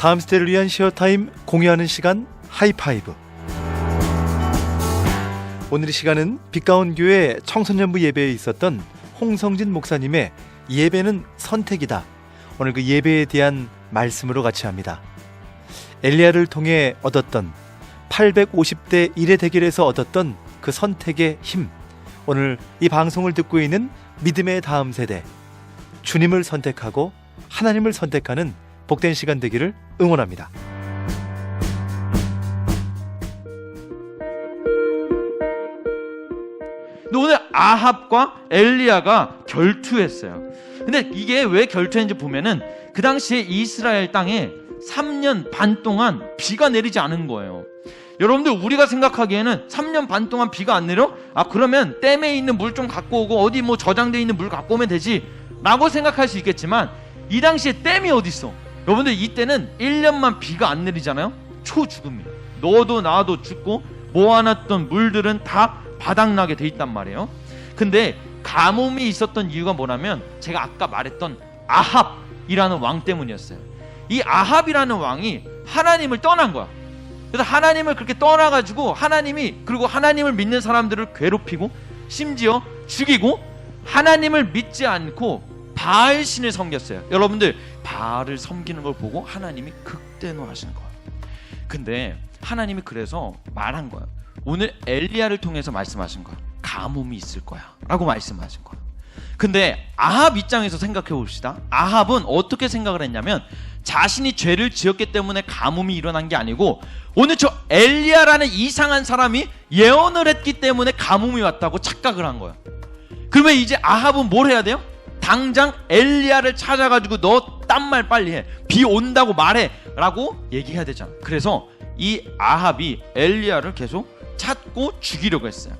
다음 시대를 위한 시어타임 공유하는 시간 하이파이브. 오늘 이 시간은 빛가운 교회 청소년부 예배에 있었던 홍성진 목사님의 예배는 선택이다. 오늘 그 예배에 대한 말씀으로 같이 합니다. 엘리야를 통해 얻었던 850대 1의 대결에서 얻었던 그 선택의 힘. 오늘 이 방송을 듣고 있는 믿음의 다음 세대. 주님을 선택하고 하나님을 선택하는 복된 시간 되기를 응원합니다. 근데 오늘 아합과 엘리야가 결투했어요. 근데 이게 왜 결투했는지 보면은 그 당시에 이스라엘 땅에 3년 반 동안 비가 내리지 않은 거예요. 여러분들 우리가 생각하기에는 3년 반 동안 비가 안 내려? 아 그러면 댐에 있는 물 좀 갖고 오고 어디 뭐 저장돼 있는 물 갖고 오면 되지 라고 생각할 수 있겠지만 이 당시에 댐이 어디 있어? 여러분들 이때는 1년만 비가 안 내리잖아요. 초죽음이에요. 너도 나도 죽고 모아놨던 물들은 다 바닥나게 돼 있단 말이에요. 근데 가뭄이 있었던 이유가 뭐냐면 제가 아까 말했던 아합이라는 왕 때문이었어요. 이 아합이라는 왕이 하나님을 떠난 거야. 그래서 하나님을 그렇게 떠나가지고 하나님이 그리고 하나님을 믿는 사람들을 괴롭히고 심지어 죽이고 하나님을 믿지 않고 바알 신을 섬겼어요. 여러분들 바알을 섬기는 걸 보고 하나님이 극대노하시는 거예요. 근데 하나님이 그래서 말한 거예요. 오늘 엘리야를 통해서 말씀하신 거야. 가뭄이 있을 거야라고 말씀하신 거야. 근데 아합 입장에서 생각해 봅시다. 아합은 어떻게 생각을 했냐면 자신이 죄를 지었기 때문에 가뭄이 일어난 게 아니고 오늘 저 엘리야라는 이상한 사람이 예언을 했기 때문에 가뭄이 왔다고 착각을 한 거야. 그러면 이제 아합은 뭘 해야 돼요? 당장 엘리야를 찾아가지고 너 딴 말 빨리 해. 비 온다고 말해 라고 얘기해야 되잖아. 그래서 이 아합이 엘리야를 계속 찾고 죽이려고 했어요.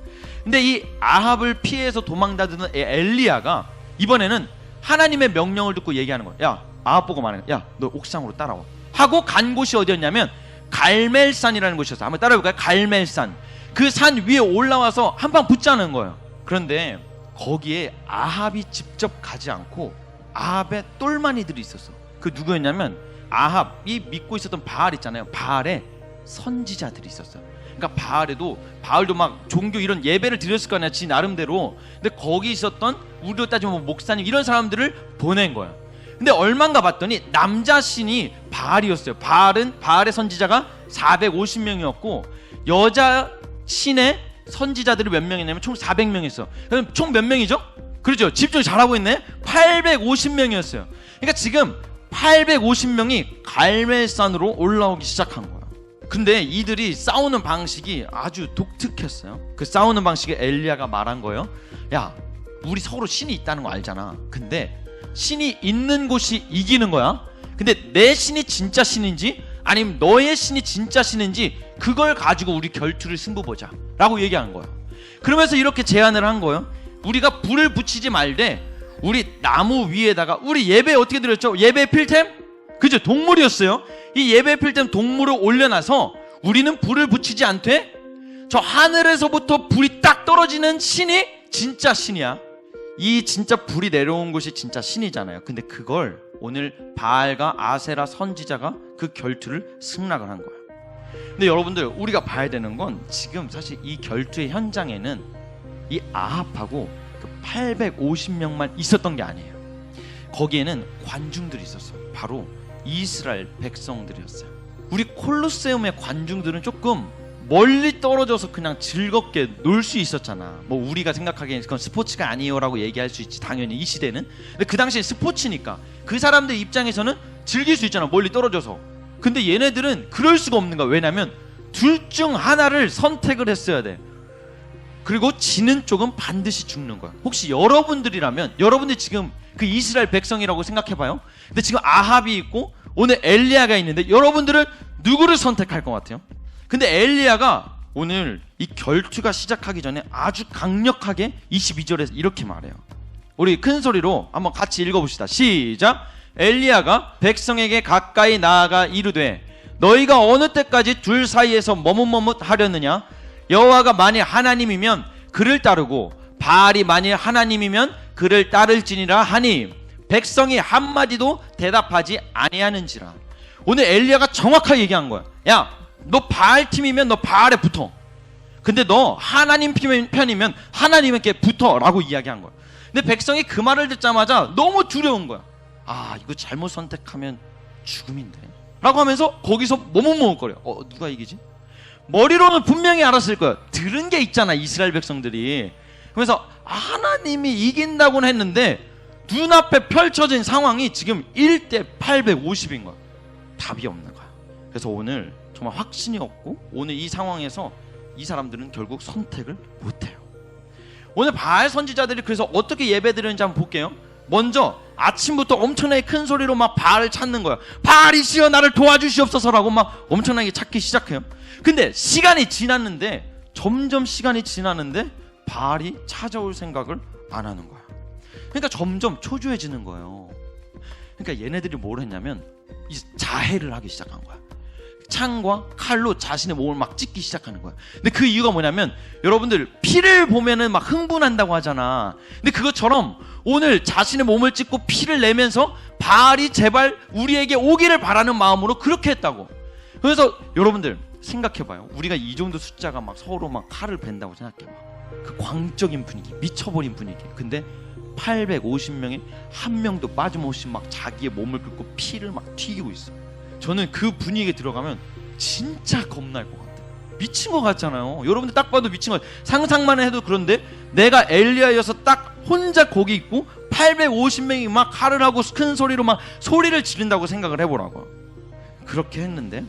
근데 이 아합을 피해서 도망다드는 이 엘리야가 이번에는 하나님의 명령을 듣고 얘기하는 거야. 야, 아합 보고 말해. 야, 너 옥상으로 따라와. 하고 간 곳이 어디였냐면 갈멜산이라는 곳이었어. 한번 따라해볼까요? 갈멜산. 그 산 위에 올라와서 한 방 붙자는 거예요. 그런데 거기에 아합이 직접 가지 않고 아합의 똘마니들이 있었어. 그 누구였냐면 아합이 믿고 있었던 바알 있잖아요. 바알의 선지자들이 있었어요. 그러니까 바알에도 바알도 막 종교 이런 예배를 드렸을 거 아니야. 지 나름대로. 근데 거기 있었던 우리로 따지면 뭐 목사님 이런 사람들을 보낸 거야. 근데 얼마인가 봤더니 남자 신이 바알이었어요. 바알은 바알의 선지자가 450명이었고 여자 신의 선지자들이 몇 명이냐면 총 400명이었어. 그럼 총 몇 명이죠? 그렇죠. 집중 잘하고 있네. 850명이었어요. 그러니까 지금 850명이 갈멜산으로 올라오기 시작한 거야. 근데 이들이 싸우는 방식이 아주 독특했어요. 그 싸우는 방식에 엘리야가 말한 거예요. 야, 우리 서로 신이 있다는 거 알잖아. 근데 신이 있는 곳이 이기는 거야. 근데 내 신이 진짜 신인지 아니면 너의 신이 진짜 신인지 그걸 가지고 우리 결투를 승부 보자. 라고 얘기한 거예요. 그러면서 이렇게 제안을 한 거예요. 우리가 불을 붙이지 말되 우리 나무 위에다가 우리 예배 어떻게 드렸죠? 예배 필템? 그죠? 동물이었어요. 이 예배 필템 동물을 올려놔서 우리는 불을 붙이지 않되 저 하늘에서부터 불이 딱 떨어지는 신이 진짜 신이야. 이 진짜 불이 내려온 곳이 진짜 신이잖아요. 근데 그걸 오늘 바알과 아세라 선지자가 그 결투를 승낙을 한 거야. 근데 여러분들 우리가 봐야 되는 건 지금 사실 이 결투의 현장에는 이 아합하고 그 850명만 있었던 게 아니에요. 거기에는 관중들이 있었어. 바로 이스라엘 백성들이었어요. 우리 콜로세움의 관중들은 조금 멀리 떨어져서 그냥 즐겁게 놀 수 있었잖아. 뭐 우리가 생각하기엔 그건 스포츠가 아니에요라고 얘기할 수 있지 당연히 이 시대는. 근데 그 당시엔 스포츠니까 그 사람들 입장에서는 즐길 수 있잖아. 멀리 떨어져서. 근데 얘네들은 그럴 수가 없는 거야. 왜냐면 둘 중 하나를 선택을 했어야 돼. 그리고 지는 쪽은 반드시 죽는 거야. 혹시 여러분들이라면 여러분들 지금 그 이스라엘 백성이라고 생각해 봐요. 근데 지금 아합이 있고 오늘 엘리야가 있는데 여러분들은 누구를 선택할 것 같아요? 근데 엘리야가 오늘 이 결투가 시작하기 전에 아주 강력하게 22절에서 이렇게 말해요. 우리 큰 소리로 한번 같이 읽어봅시다. 시작. 엘리야가 백성에게 가까이 나아가 이르되 너희가 어느 때까지 둘 사이에서 머뭇머뭇하려느냐? 여호와가 만일 하나님이면 그를 따르고 바알이 만일 하나님이면 그를 따를지니라 하니 백성이 한마디도 대답하지 아니하는지라 오늘 엘리야가 정확하게 얘기한 거야. 야, 너 바알 팀이면 너 바알에 붙어. 근데 너 하나님 편- 편이면 하나님께 붙어라고 이야기한 거야. 근데 백성이 그 말을 듣자마자 너무 두려운 거야. 아, 이거 잘못 선택하면 죽음인데. 라고 하면서 거기서 머뭇머뭇거려. 어, 누가 이기지? 머리로는 분명히 알았을 거야. 들은 게 있잖아, 이스라엘 백성들이. 그래서 하나님이 이긴다고는 했는데 눈앞에 펼쳐진 상황이 지금 1대 850인 거야. 답이 없는 거야. 그래서 오늘 정말 확신이 없고 오늘 이 상황에서 이 사람들은 결국 선택을 못 해요. 오늘 바알 선지자들이 그래서 어떻게 예배드리는지 한번 볼게요. 먼저 아침부터 엄청나게 큰 소리로 막 바알을 찾는 거야. 바알이시여 나를 도와주시옵소서라고 막 엄청나게 찾기 시작해요. 근데 시간이 지났는데 점점 시간이 지나는데 바알이 찾아올 생각을 안 하는 거야. 그러니까 점점 초조해지는 거예요. 그러니까 얘네들이 뭘 했냐면 이 자해를 하기 시작한 거야. 창과 칼로 자신의 몸을 막 찢기 시작하는 거야. 근데 그 이유가 뭐냐면 여러분들 피를 보면은 막 흥분한다고 하잖아. 근데 그것처럼 오늘 자신의 몸을 찢고 피를 내면서 바알이 제발 우리에게 오기를 바라는 마음으로 그렇게 했다고. 그래서 여러분들 생각해봐요. 우리가 이 정도 숫자가 막 서로 막 칼을 벤다고 생각해봐. 그 광적인 분위기, 미쳐버린 분위기. 근데 850명에 한 명도 빠짐없이 막 자기의 몸을 긁고 피를 막 튀기고 있어. 저는 그 분위기에 들어가면 진짜 겁날 것 같아. 미친 것 같잖아요. 여러분들 딱 봐도 미친 것 같아. 상상만 해도 그런데 내가 엘리야여서 딱 혼자 거기 있고 850명이 막 칼을 하고 큰 소리로 막 소리를 지른다고 생각을 해보라고. 그렇게 했는데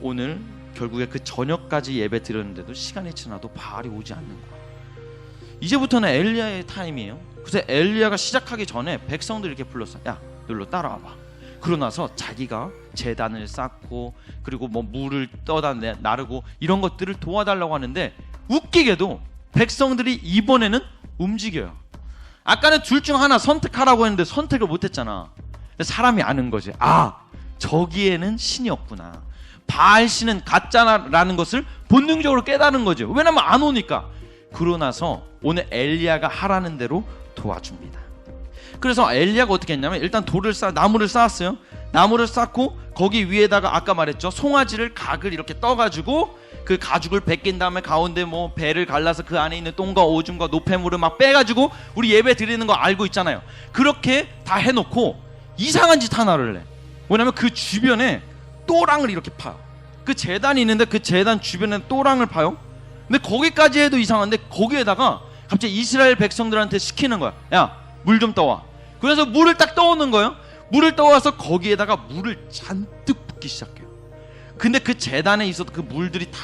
오늘 결국에 그 저녁까지 예배 드렸는데도 시간이 지나도 바알이 오지 않는 거야. 이제부터는 엘리야의 타임이에요. 그래서 엘리야가 시작하기 전에 백성들 이렇게 불렀어. 야, 놀러 따라와봐. 그러고 나서 자기가 재단을 쌓고 그리고 뭐 물을 떠다 내- 나르고 이런 것들을 도와달라고 하는데 웃기게도 백성들이 이번에는 움직여요. 아까는 둘 중 하나 선택하라고 했는데 선택을 못했잖아. 사람이 아는 거지. 아 저기에는 신이 없구나. 바알 신은 가짜라는 것을 본능적으로 깨닫는 거죠. 왜냐면 안 오니까. 그러고 나서 오늘 엘리야가 하라는 대로 도와줍니다. 그래서 엘리야가 어떻게 했냐면 일단 돌을 쌓 나무를 쌓았어요. 나무를 쌓고 거기 위에다가 아까 말했죠 송아지를 각을 이렇게 떠 가지고 그 가죽을 벗긴 다음에 가운데 뭐 배를 갈라서 그 안에 있는 똥과 오줌과 노폐물을 막 빼가지고 우리 예배 드리는 거 알고 있잖아요. 그렇게 다 해놓고 이상한 짓 하나를 해. 뭐냐면 그 주변에 또랑을 이렇게 파요. 그 재단이 있는데 그 재단 주변에 또랑을 파요. 근데 거기까지 해도 이상한데 거기에다가 갑자기 이스라엘 백성들한테 시키는 거야. 야, 물 좀 떠와. 그래서 물을 딱 떠오는 거예요. 물을 떠와서 거기에다가 물을 잔뜩 붓기 시작해요. 근데 그 재단에 있었던 그 물들이 다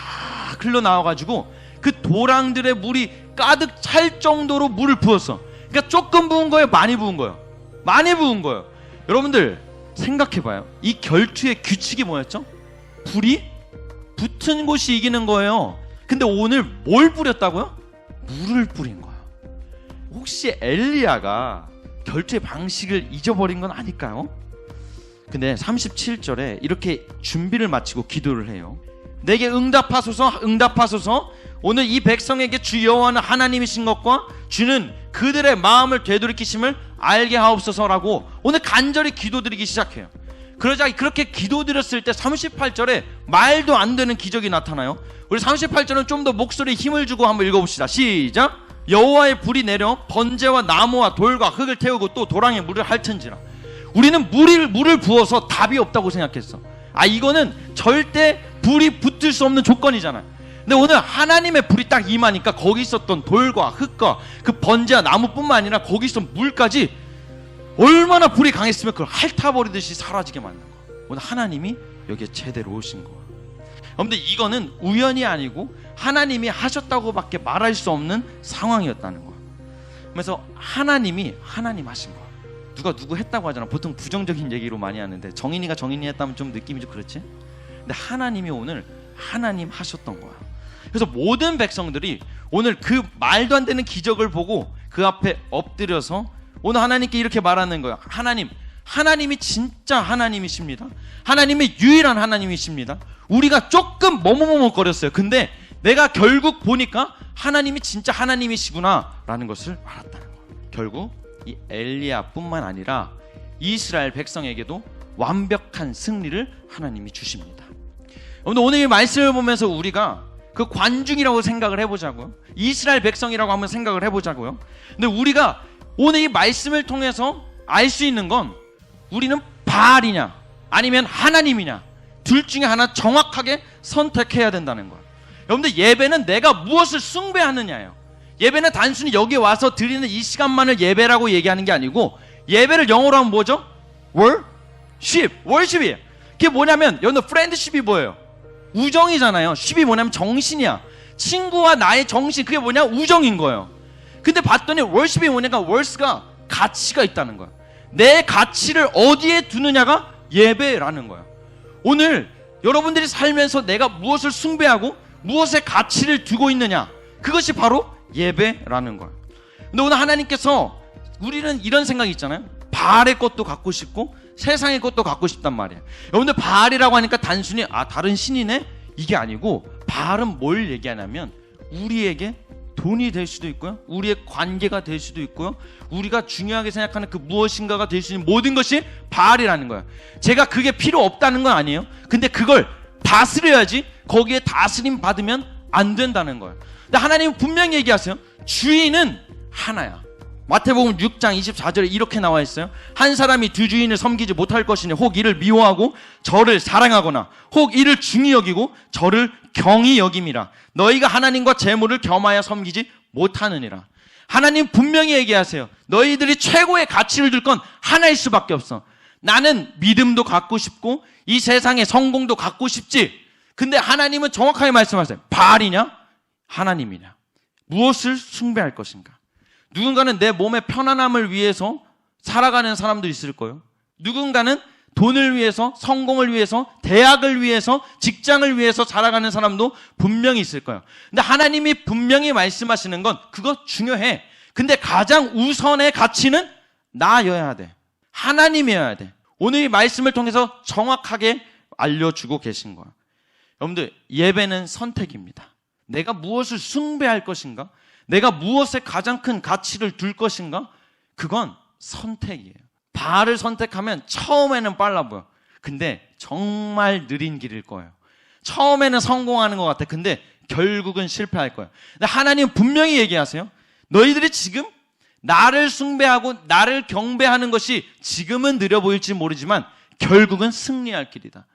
흘러나와가지고 그 도랑들의 물이 가득 찰 정도로 물을 부었어. 그러니까 조금 부은 거예요? 많이 부은 거예요? 많이 부은 거예요. 여러분들 생각해봐요. 이 결투의 규칙이 뭐였죠? 불이 붙은 곳이 이기는 거예요. 근데 오늘 뭘 뿌렸다고요? 물을 뿌린 거예요. 혹시 엘리야가 결투의 방식을 잊어버린 건 아닐까요? 근데 37절에 이렇게 준비를 마치고 기도를 해요. 내게 응답하소서 응답하소서 오늘 이 백성에게 주 여호와는 하나님이신 것과 주는 그들의 마음을 되돌이키심을 알게 하옵소서라고 오늘 간절히 기도드리기 시작해요. 그러자 그렇게 기도드렸을 때 38절에 말도 안 되는 기적이 나타나요. 우리 38절은 좀 더 목소리에 힘을 주고 한번 읽어봅시다. 시작. 여호와의 불이 내려 번제와 나무와 돌과 흙을 태우고 또 도랑에 물을 핥은지라. 우리는 물을 물을 부어서 답이 없다고 생각했어. 아 이거는 절대 불이 붙을 수 없는 조건이잖아. 근데 오늘 하나님의 불이 딱 임하니까 거기 있었던 돌과 흙과 그 번제와 나무뿐만 아니라 거기 있었던 물까지 얼마나 불이 강했으면 그걸 핥아버리듯이 사라지게 만든 거. 오늘 하나님이 여기에 제대로 오신 거. 근데 이거는 우연이 아니고 하나님이 하셨다고밖에 말할 수 없는 상황이었다는 거. 그래서 하나님이 하나님 하신 거. 누가 누구 했다고 하잖아. 보통 부정적인 얘기로 많이 하는데 정인이가 정인이 했다면 좀 느낌이 좀 그렇지. 근데 하나님이 오늘 하나님 하셨던 거야. 그래서 모든 백성들이 오늘 그 말도 안 되는 기적을 보고 그 앞에 엎드려서 오늘 하나님께 이렇게 말하는 거야. 하나님, 하나님이 진짜 하나님이십니다. 하나님이 유일한 하나님이십니다. 우리가 조금 머뭇머뭇거렸어요. 근데 내가 결국 보니까 하나님이 진짜 하나님이시구나라는 것을 알았다는 거예요. 결국 이 엘리야뿐만 아니라 이스라엘 백성에게도 완벽한 승리를 하나님이 주십니다. 오늘 이 말씀을 보면서 우리가 그 관중이라고 생각을 해보자고요. 이스라엘 백성이라고 한번 생각을 해보자고요. 근데 우리가 오늘 이 말씀을 통해서 알 수 있는 건 우리는 바알이냐 아니면 하나님이냐 둘 중에 하나 정확하게 선택해야 된다는 거예요. 여러분들 예배는 내가 무엇을 숭배하느냐예요. 예배는 단순히 여기 와서 드리는 이 시간만을 예배라고 얘기하는 게 아니고 예배를 영어로 하면 뭐죠? 월십, 월십이에요. 그게 뭐냐면 여러분들 프렌드십이 뭐예요? 우정이잖아요. 십이 뭐냐면 정신이야. 친구와 나의 정신 그게 뭐냐? 우정인 거예요. 근데 봤더니 월십이 뭐냐가 월스가 가치가 있다는 거야. 내 가치를 어디에 두느냐가 예배라는 거야. 오늘 여러분들이 살면서 내가 무엇을 숭배하고 무엇에 가치를 두고 있느냐 그것이 바로 예배라는 거야. 근데 오늘 하나님께서 우리는 이런 생각이 있잖아요. 바알의 것도 갖고 싶고 세상의 것도 갖고 싶단 말이에요. 여러분들 바알이라고 하니까 단순히 아 다른 신이네 이게 아니고 바알은 뭘 얘기하냐면 우리에게 돈이 될 수도 있고요. 우리의 관계가 될 수도 있고요. 우리가 중요하게 생각하는 그 무엇인가가 될 수 있는 모든 것이 바알이라는 거예요. 제가 그게 필요 없다는 건 아니에요. 근데 그걸 다스려야지 거기에 다스림 받으면 안 된다는 거예요. 근데 하나님은 분명히 얘기하세요. 주인은 하나야. 마태복음 6장 24절에 이렇게 나와 있어요. 한 사람이 두 주인을 섬기지 못할 것이니 혹 이를 미워하고 저를 사랑하거나 혹 이를 중히 여기고 저를 경히 여김이라. 너희가 하나님과 재물을 겸하여 섬기지 못하느니라. 하나님 분명히 얘기하세요. 너희들이 최고의 가치를 줄 건 하나일 수밖에 없어. 나는 믿음도 갖고 싶고 이 세상의 성공도 갖고 싶지. 근데 하나님은 정확하게 말씀하세요. 바알이냐? 하나님이냐? 무엇을 숭배할 것인가? 누군가는 내 몸의 편안함을 위해서 살아가는 사람도 있을 거예요. 누군가는 돈을 위해서, 성공을 위해서, 대학을 위해서, 직장을 위해서 살아가는 사람도 분명히 있을 거예요. 근데 하나님이 분명히 말씀하시는 건 그거 중요해. 근데 가장 우선의 가치는 나여야 돼. 하나님이어야 돼. 오늘 이 말씀을 통해서 정확하게 알려주고 계신 거야. 여러분들, 예배는 선택입니다. 내가 무엇을 숭배할 것인가? 내가 무엇에 가장 큰 가치를 둘 것인가? 그건 선택이에요. 바알을 선택하면 처음에는 빨라 보여. 근데 정말 느린 길일 거예요. 처음에는 성공하는 것 같아. 근데 결국은 실패할 거예요. 근데 하나님 분명히 얘기하세요. 너희들이 지금 나를 숭배하고 나를 경배하는 것이 지금은 느려 보일지 모르지만 결국은 승리할 길이다.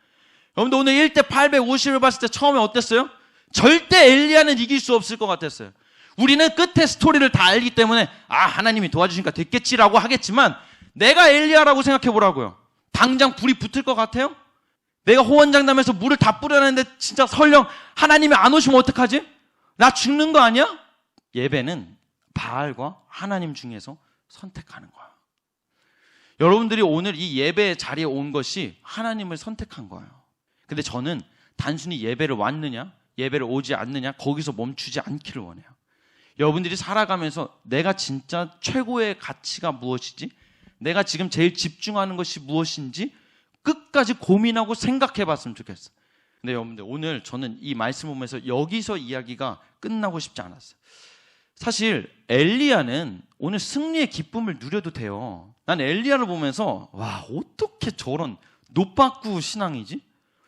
여러분들 오늘 1대 850을 봤을 때 처음에 어땠어요? 절대 엘리야는 이길 수 없을 것 같았어요. 우리는 끝에 스토리를 다 알기 때문에 아 하나님이 도와주시니까 됐겠지라고 하겠지만 내가 엘리야라고 생각해 보라고요. 당장 불이 붙을 것 같아요? 내가 호원장담에서 물을 다 뿌려놨는데 진짜 설령 하나님이 안 오시면 어떡하지? 나 죽는 거 아니야? 예배는 바알과 하나님 중에서 선택하는 거야. 여러분들이 오늘 이 예배 자리에 온 것이 하나님을 선택한 거예요. 근데 저는 단순히 예배를 왔느냐, 예배를 오지 않느냐, 거기서 멈추지 않기를 원해요. 여러분들이 살아가면서 내가 진짜 최고의 가치가 무엇이지? 내가 지금 제일 집중하는 것이 무엇인지 끝까지 고민하고 생각해 봤으면 좋겠어요. 근데 여러분들 오늘 저는 이 말씀 보면서 여기서 이야기가 끝나고 싶지 않았어요. 사실 엘리야는 오늘 승리의 기쁨을 누려도 돼요. 난 엘리야를 보면서 와 어떻게 저런 노빠꾸 신앙이지?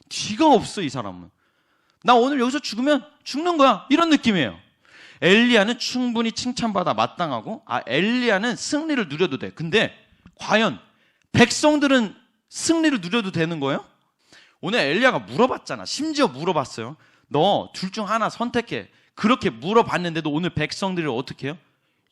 뒤가 없어 이 사람은. 나 오늘 여기서 죽으면 죽는 거야 이런 느낌이에요. 엘리야는 충분히 칭찬받아 마땅하고 아 엘리야는 승리를 누려도 돼. 근데 과연 백성들은 승리를 누려도 되는 거예요? 오늘 엘리야가 물어봤잖아. 심지어 물어봤어요. 너 둘 중 하나 선택해. 그렇게 물어봤는데도 오늘 백성들이 어떻게 해요?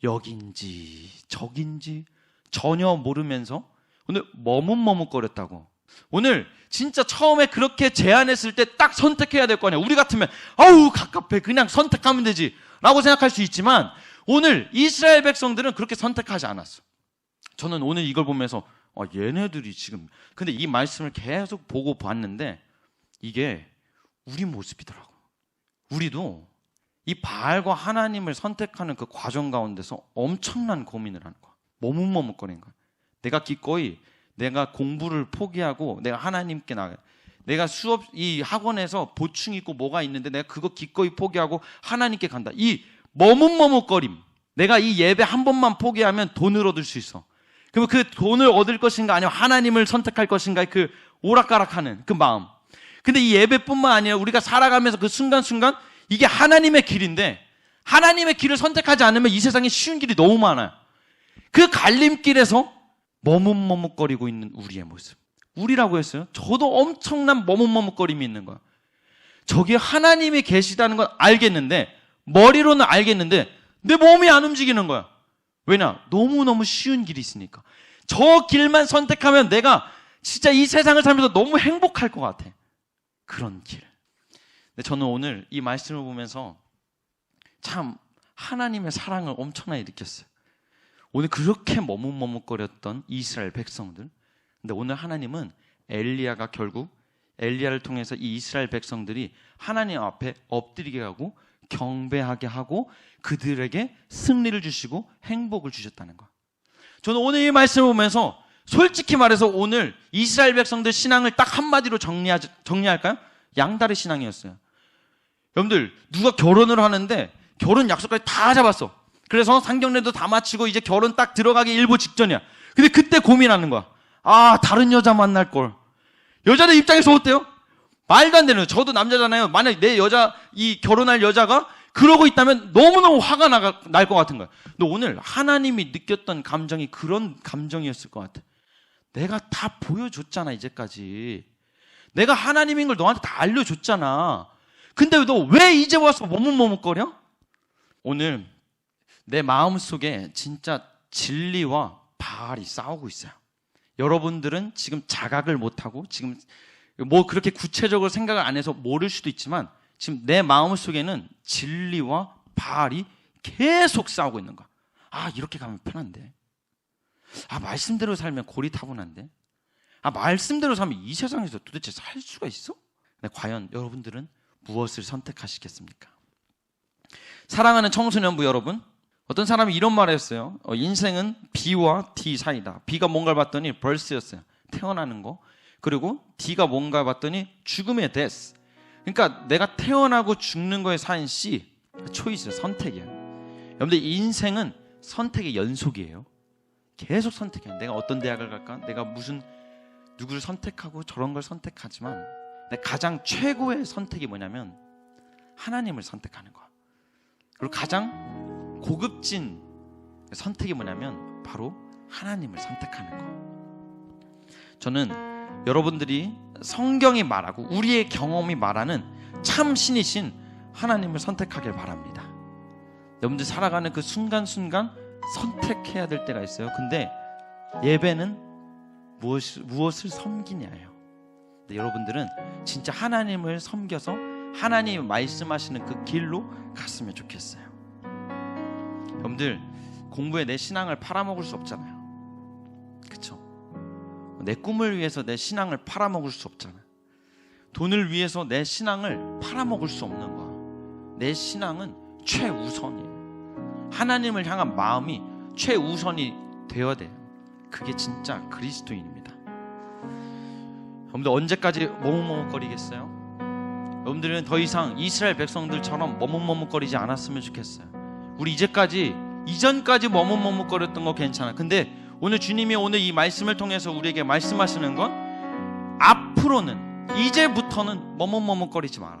여긴지 저긴지 전혀 모르면서 오늘 머뭇머뭇거렸다고. 오늘 진짜 처음에 그렇게 제안했을 때 딱 선택해야 될 거 아니야. 우리 같으면 아우 갑갑해 그냥 선택하면 되지 라고 생각할 수 있지만 오늘 이스라엘 백성들은 그렇게 선택하지 않았어. 저는 오늘 이걸 보면서 아, 얘네들이 지금 근데 이 말씀을 계속 보고 봤는데 이게 우리 모습이더라고. 우리도 이 바알과 하나님을 선택하는 그 과정 가운데서 엄청난 고민을 하는 거야. 머뭇머뭇거리는 거야. 내가 기꺼이 내가 공부를 포기하고 내가 하나님께 나가. 내가 수업 이 학원에서 보충 있고 뭐가 있는데 내가 그거 기꺼이 포기하고 하나님께 간다. 이 머뭇머뭇거림. 내가 이 예배 한 번만 포기하면 돈을 얻을 수 있어. 그러면 그 돈을 얻을 것인가 아니면 하나님을 선택할 것인가 그 오락가락하는 그 마음. 근데 이 예배뿐만 아니라 우리가 살아가면서 그 순간순간 이게 하나님의 길인데 하나님의 길을 선택하지 않으면 이 세상에 쉬운 길이 너무 많아요. 그 갈림길에서 머뭇머뭇거리고 있는 우리의 모습. 우리라고 했어요. 저도 엄청난 머뭇머뭇거림이 있는 거야. 저기 하나님이 계시다는 건 알겠는데 머리로는 알겠는데 내 몸이 안 움직이는 거야. 왜냐? 너무너무 쉬운 길이 있으니까. 저 길만 선택하면 내가 진짜 이 세상을 살면서 너무 행복할 것 같아. 그런 길. 근데 저는 오늘 이 말씀을 보면서 참 하나님의 사랑을 엄청나게 느꼈어요. 오늘 그렇게 머뭇머뭇거렸던 이스라엘 백성들. 근데 오늘 하나님은 엘리야가 결국 엘리야를 통해서 이 이스라엘 백성들이 하나님 앞에 엎드리게 하고 경배하게 하고 그들에게 승리를 주시고 행복을 주셨다는 거. 저는 오늘 이 말씀을 보면서 솔직히 말해서 오늘 이스라엘 백성들 신앙을 딱 한마디로 정리하, 정리할까요? 양다리 신앙이었어요. 여러분들 누가 결혼을 하는데 결혼 약속까지 다 잡았어. 그래서 상경례도 다 마치고 이제 결혼 딱 들어가기 일보 직전이야. 근데 그때 고민하는 거야. 아 다른 여자 만날 걸. 여자들 입장에서 어때요? 말도 안 되는. 거예요. 저도 남자잖아요. 만약 내 여자 이 결혼할 여자가 그러고 있다면 너무너무 화가 날 것 같은 거야. 근데 오늘 하나님이 느꼈던 감정이 그런 감정이었을 것 같아. 내가 다 보여줬잖아 이제까지. 내가 하나님인 걸 너한테 다 알려줬잖아. 근데 너 왜 이제 와서 머뭇머뭇거려? 오늘 내 마음 속에 진짜 진리와 바알이 싸우고 있어요. 여러분들은 지금 자각을 못하고 지금 뭐 그렇게 구체적으로 생각을 안 해서 모를 수도 있지만 지금 내 마음 속에는 진리와 바알이 계속 싸우고 있는 거야. 아, 이렇게 가면 편한데. 아, 말씀대로 살면 고리타분한데. 아, 말씀대로 살면 이 세상에서 도대체 살 수가 있어? 네, 과연 여러분들은 무엇을 선택하시겠습니까? 사랑하는 청소년부 여러분, 어떤 사람이 이런 말을 했어요. 어, 인생은 B와 D 사이다. B가 뭔가를 봤더니 벌스였어요. 태어나는 거. 그리고 D가 뭔가 봤더니 죽음의 데스. 그러니까 내가 태어나고 죽는 거에 사인 C. 초이스, 선택이야. 여러분들 인생은 선택의 연속이에요. 계속 선택해. 내가 어떤 대학을 갈까? 내가 무슨 누구를 선택하고 저런 걸 선택하지만 내 가장 최고의 선택이 뭐냐면 하나님을 선택하는 거야. 그리고 가장 고급진 선택이 뭐냐면 바로 하나님을 선택하는 거. 저는 여러분들이 성경이 말하고 우리의 경험이 말하는 참 신이신 하나님을 선택하길 바랍니다. 여러분들 살아가는 그 순간순간 선택해야 될 때가 있어요. 근데 예배는 무엇, 무엇을 섬기냐예요. 근데 여러분들은 진짜 하나님을 섬겨서 하나님이 말씀하시는 그 길로 갔으면 좋겠어요. 여러분들 공부에 내 신앙을 팔아먹을 수 없잖아요. 그쵸? 내 꿈을 위해서 내 신앙을 팔아먹을 수 없잖아요. 돈을 위해서 내 신앙을 팔아먹을 수 없는 거야. 내 신앙은 최우선이에요. 하나님을 향한 마음이 최우선이 되어야 돼요. 그게 진짜 그리스도인입니다. 여러분들 언제까지 머뭇머뭇거리겠어요? 여러분들은 더 이상 이스라엘 백성들처럼 머뭇머뭇거리지 않았으면 좋겠어요. 우리 이제까지 이전까지 머뭇머뭇거렸던 거 괜찮아. 근데 오늘 주님이 오늘 이 말씀을 통해서 우리에게 말씀하시는 건 앞으로는 이제부터는 머뭇머뭇거리지 마라.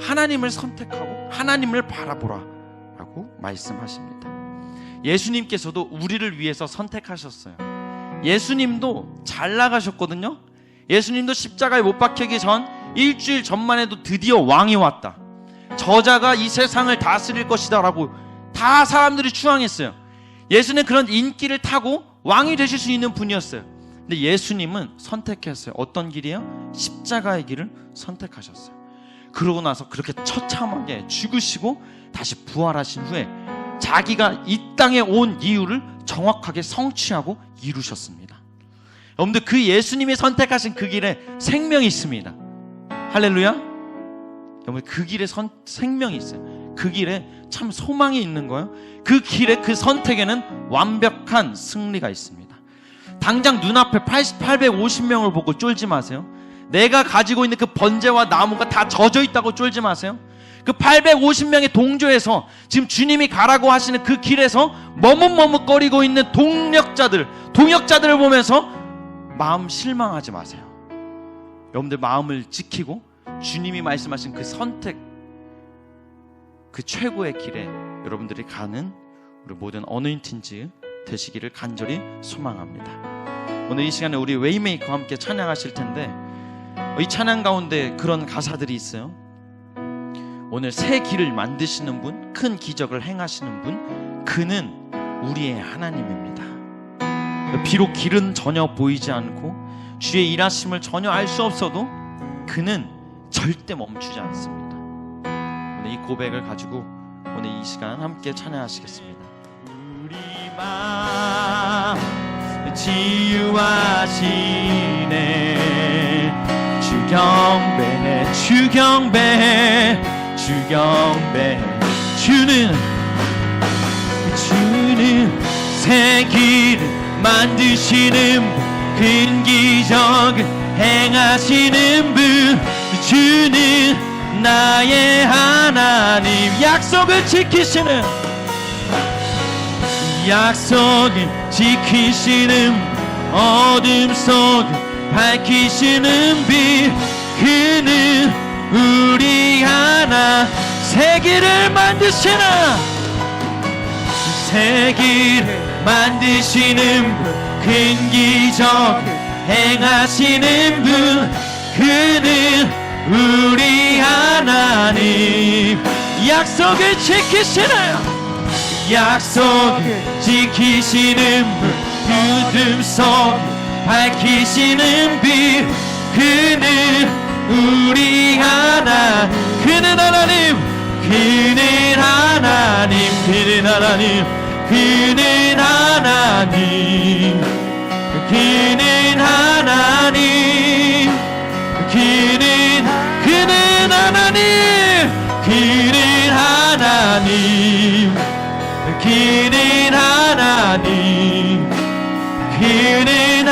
하나님을 선택하고 하나님을 바라보라라고 말씀하십니다. 예수님께서도 우리를 위해서 선택하셨어요. 예수님도 잘 나가셨거든요. 예수님도 십자가에 못 박히기 전 일주일 전만 해도 드디어 왕이 왔다. 저자가 이 세상을 다스릴 것이다라고 다 사람들이 추앙했어요. 예수는 그런 인기를 타고 왕이 되실 수 있는 분이었어요. 근데 예수님은 선택했어요. 어떤 길이요? 십자가의 길을 선택하셨어요. 그러고 나서 그렇게 처참하게 죽으시고 다시 부활하신 후에 자기가 이 땅에 온 이유를 정확하게 성취하고 이루셨습니다. 여러분들 그 예수님이 선택하신 그 길에 생명이 있습니다. 할렐루야. 여러분 그 길에 선, 생명이 있어요. 그 길에 참 소망이 있는 거예요. 그 길에 그 선택에는 완벽한 승리가 있습니다. 당장 눈앞에 80, 850명을 보고 쫄지 마세요. 내가 가지고 있는 그 번제와 나무가 다 젖어 있다고 쫄지 마세요. 그 850명의 동조에서 지금 주님이 가라고 하시는 그 길에서 머뭇머뭇거리고 있는 동력자들, 동역자들을 보면서 마음 실망하지 마세요. 여러분들 마음을 지키고 주님이 말씀하신 그 선택, 그 최고의 길에 여러분들이 가는 우리 모든 어느인틴즈 되시기를 간절히 소망합니다. 오늘 이 시간에 우리 웨이메이커와 함께 찬양하실 텐데 이 찬양 가운데 그런 가사들이 있어요. 오늘 새 길을 만드시는 분, 큰 기적을 행하시는 분, 그는 우리의 하나님입니다. 비록 길은 전혀 보이지 않고 주의 일하심을 전혀 알 수 없어도 그는 절대 멈추지 않습니다. 오늘 이 고백을 가지고 오늘 이 시간 함께 찬양하시겠습니다. 우리 마음 치유하시네 주 경배 주경배 주 경배 주는 주는 새 길을 만드시는 분, 큰 기적을 행하시는 분 주는 나의 하나님 약속을 지키시는 약속을 지키시는 어둠 속을 밝히시는 빛 그는 우리 하나 만드시는 새 길을 만드시는 분큰 기적 행하시는 분 그는 우리 하나님 약속을 지키시나요? 약속을 지키시는 분 어둠 속 밝히시는 빛 그는 우리 하나 그는 하나님 그는 하나님 그는 하나님 그는 하나님 그는 하나님 하나님 그는 하나님 그는 하나님 그는